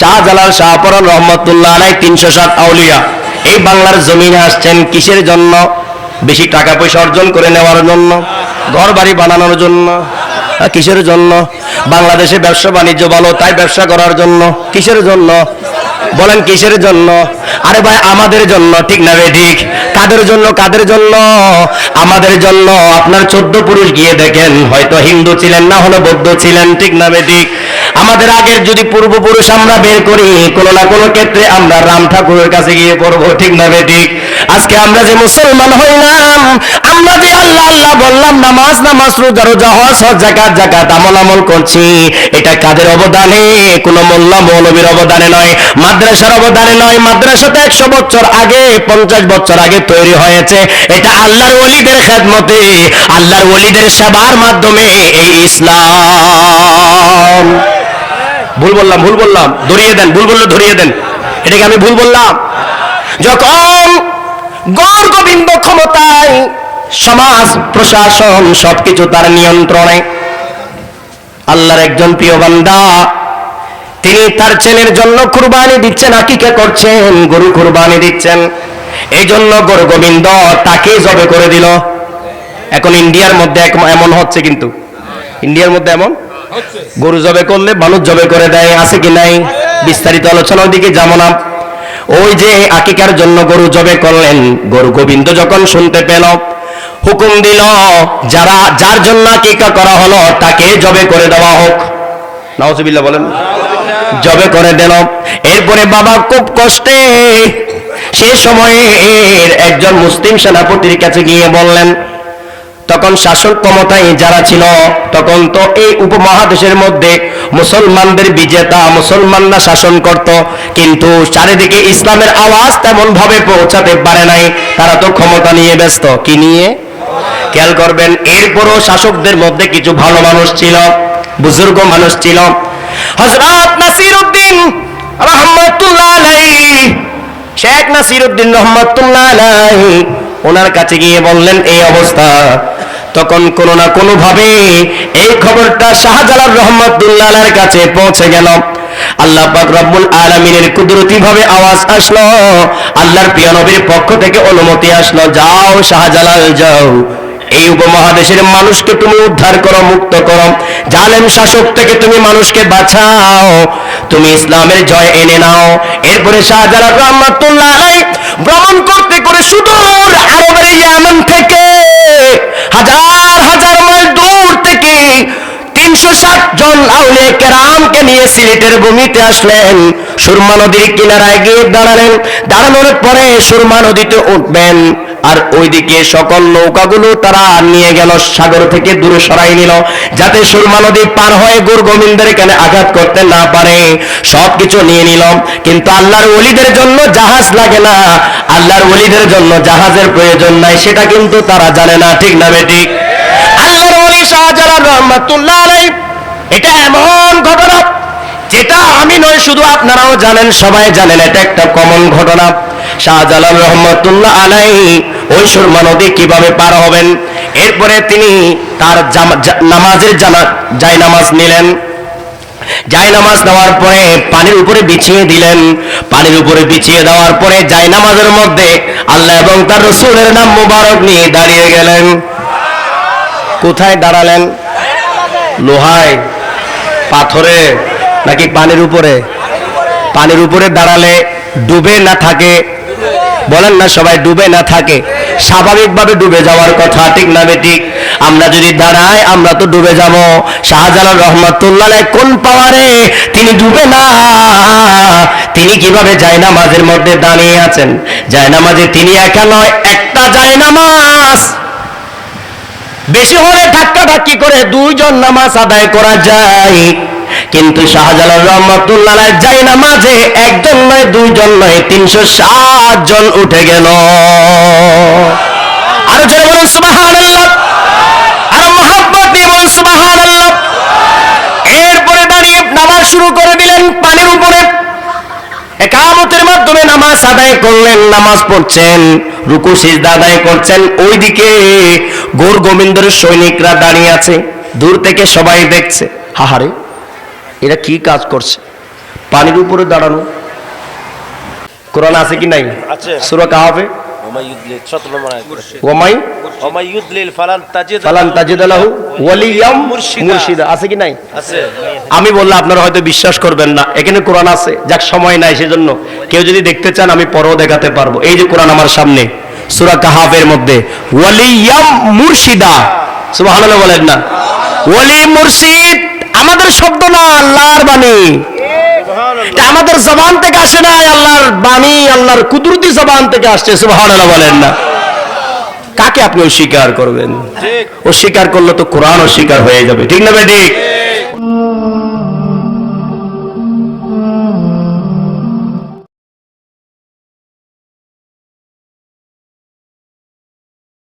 শাহজালাল শাহপরন রহমতুল্লাহ আলাই তিনশো সাত আউলিয়া। এই বাংলার জমিনে আসছেন কিসের জন্য? বেশি টাকা পয়সা অর্জন করে নেওয়ার জন্য? ঘর বাড়ি বানানোর জন্য? কিসের জন্য? বাংলাদেশে ব্যবসা বাণিজ্য ভালো, তাই ব্যবসা করার জন্য। কিসের জন্য? বলেন কিসের জন্য? আরে ভাই, আমাদের জন্য, ঠিক না ঠিক। কাদের জন্য? কাদের জন্য? আমাদের জন্য। আপনার চোদ্দ পুরুষ গিয়ে দেখেন, হয়তো হিন্দু ছিলেন না হলে বৌদ্ধ ছিলেন, ঠিক না ঠিক। আমাদের আগের যদি পূর্বপুরুষ আমরা বের করি, কোনো না কোনো ক্ষেত্রে আমরা রাম ঠাকুরের কাছে গিয়ে পড়ব, ঠিক না বে ঠিক? আজকে আমরা যে মুসলমান হইলাম, আমরা যে আল্লাহ আল্লাহ বললাম, নামাজ নামাজ, রোজা রোজা, হজ হজ, জাকাত জাকাত, আমল আমল করছি। এটা কাদের অবদানে? কোনো মোল্লা মৌলবীর অবদানে নয়, মাদ্রাসার অবদানে নয় মাদ্রাসা তো একশো বছর আগে, পঞ্চাশ বছর আগে তৈরি হয়েছে। এটা আল্লাহর ওলিদের খেদমতে, আল্লাহর ওলিদের সেবার মাধ্যমে এই ইসলাম। ভুল বললাম ভুল বললাম। ধরিয়ে দেন, ভুল বললে ধরিয়ে দেন। এটাকে আমি ভুল বললাম। যখন গৌর গোবিন্দ ক্ষমতায়, সমাজ, প্রশাসন, সবকিছু তার নিয়ন্ত্রণে, আল্লাহর একজন প্রিয় বান্দা, তিনি তার ছেলের জন্য কুরবানি দিচ্ছেন। আকিকা করছেন? গরু কুরবানি দিচ্ছেন। এই জন্য গরু গোবিন্দ তাকে জবে করে দিল। এখন ইন্ডিয়ার মধ্যে এমন হচ্ছে কিন্তু। ইন্ডিয়ার মধ্যে এমন? গরু জবে করলে মানুষ জবে করে দেয়, আছে কি নাই? বিস্তারিত আলোচনার দিকে যাব না। ওই যে আকিকার জন্য গরু জবে করলেন, গরু গোবিন্দ যখন শুনতে পেল, হুকুম দিল, যারা, যার জন্য আকিকা করা হলো, তাকে জবে করে দেওয়া হোক। নাউজুবিল্লাহ বলেন। জবে করে দিল। এরপরে বাবা খুব কষ্টে সে সময়ে একজন মুসলিম সেনাপতির কাছে গিয়ে বললেন তখন শাসক ক্ষমতায় যারা ছিল, তখন তো এই উপমহাদেশের মধ্যে মুসলমানদের বিজেতা, মুসলমানরা শাসন করত। কিন্তু চারিদিকে ইসলামের আওয়াজ তেমন ভাবে পৌঁছাতে পারে নাই। তারা তো ক্ষমতা নিয়ে ব্যস্ত। কি নিয়ে? খেয়াল করবেন, এরপরও শাসকদের মধ্যে কিছু ভালো মানুষ ছিল, বুজুর্গ মানুষ ছিল। হজরত নাসির উদ্দিন রহমতুল্লাহ শেখ নাসির উদ্দিন রহমতুল্লাহ ওনার কাছে গিয়ে বললেন, এই অবস্থা। তখন কোনো না কোনো ভাবে এই খবরটা শাহজালাল রহমতুল্লাহ কাছে পৌঁছে গেল। আল্লাহ রব্বুল আলামিনের কুদরতি ভাবে আওয়াজ আসলো। আল্লাহর প্রিয় নবীর পক্ষ থেকে অনুমতি আসলো, যাও শাহজালাল, যাও। এই উপমহাদেশের মানুষকে তুমি উদ্ধার করো, মুক্ত করো। জালেম শাসক থেকে তুমি মানুষকে বাঁচাও। তুমি ইসলামের জয় এনে নাও। এরপরে শাহজালাল রহমাতুল্লাহ আলাই ভ্রমণ করতে করে সুদূর আরবের ইয়ামান থেকে হাজার হাজার মাইল দূর থেকে তিনশো ষাট জন আউলে কেরামকে নিয়ে সিলেটের ভূমিতে আসলেন। সুরমা নদীর কিনারায় গিয়ে দাঁড়ালেন। দাঁড়ানোর পরে সুরমা নদীতে উঠবেন। আর ওইদিকে সকল নৌকাগুলো তারা নিয়ে গেল সাগর থেকে দূরে সরাই নিল, যাতে সুরমা নদী পার হয়ে গুর গোবিন্দের এখানে আঘাত করতে না পারে। সবকিছু নিয়ে নিল, কিন্তু আল্লাহর ওলিদের জন্য জাহাজ লাগে না। আল্লাহর ওলিদের জন্য জাহাজের প্রয়োজন নাই, সেটা কিন্তু তারা জানে না, ঠিক না বেঠিক আল্লাহর ওলি শাহজালাল এটা এমন ঘটনা, যেটা আমি নয়, শুধু আপনারাও জানেন, সবাই জানেন, এটা একটা কমন ঘটনা। শাহজালাল রহমতুল্লাহ আলাই ওই সুরমা নদী কীভাবে পার হবেন? এরপরে তিনি তার নামাজের জানা জায় নামাজ নিলেন। জায় নামাজ নেওয়ার পরে পানির উপরে বিছিয়ে দিলেন। পানির উপরে বিছিয়ে দেওয়ার পরে জায় নামাজের মধ্যে আল্লাহ এবং তার রসুলের নাম মুবারক নিয়ে দাঁড়িয়ে গেলেন। কোথায় দাঁড়ালেন? লোহায়? পাথরে? নাকি পানির উপরে? পানির উপরে দাঁড়ালে ডুবে না থাকে? বলেন না সবাই ডুবে না থাকে। স্বাভাবিকভাবে ডুবে যাওয়ার কথা, ঠিক না বেঠিক আমরা যদি দাঁড়াই, আমরা তো ডুবে যাব। শাহজালাল রহমতুল্লাহ কোন পাওয়ারে তিনি ডুবে না? তিনি কীভাবে জায়নামাজের মধ্যে দাঁড়িয়ে আছেন? জায়নামাজে তিনি একা নয়, একটা জায়নামাজ। বেশি হলে ধাক্কা ধাক্কি করে দুইজন নামাজ আদায় করা যায়। কিন্তু শাহজালাল রহমতুল্লাহ যাই নামাজে, একজন নয়, দুইজন নয়, তিনশো সাত জন উঠে গেল। আরও জোরে বলুন সুবাহান আরও মহাব্বত দিয়ে বলুন সুবাহান এরপরে দাঁড়িয়ে নামাজ শুরু করে দিলেন পানির উপরে। একামতের মাধ্যমে নামাজ আদায় করলেন, নামাজ পড়ছেন, রুকু, সিজদা আদায় করছেন। ওইদিকে গোর গোবিন্দর সৈনিকরা দাঁড়িয়ে আছে, দূর থেকে সবাই দেখছে। হাহারে। এরা কি কাজ করছে? পানির উপরে দাঁড়ানো। কোরআন আছে কি নাই। সূরা কাহাফে? ওমাই ইউদলিল সতেরো নম্বর আয়াত। ওমাই? ওমাই ইউদলিল ফালান তাজিদ ফালান তাজিদ লাহু। ওয়ালিয়াম মুরশিদা। মুর্শিদা। আছে কি নাই? আছে। আমি বললাম আপনারা হয়তো বিশ্বাস করবেন না। এখানে কোরআন আছে। যাক সময় নাই সেজন্য। কেউ যদি দেখতে চান আমি পরেও দেখাতে পারব। এই যে কোরআন আমার সামনে সূরা কাহাফের মধ্যে। ওয়ালিয়াম মুর্শিদা। সুবহানাল্লাহ বলেন না। ওয়ালি মুর্শিদ। আমাদের শব্দ না আল্লাহর বাণী। আমাদের জবান থেকে আসে না আল্লাহর বাণী আল্লাহর কুদরতি জবান থেকে আসছে সুবহানাল্লাহ বলেন না। কাকে আপনি অস্বীকার করবেন? অস্বীকার করলে তো কোরআন অস্বীকার হয়ে যাবে ঠিক না ভাই? ঠিক।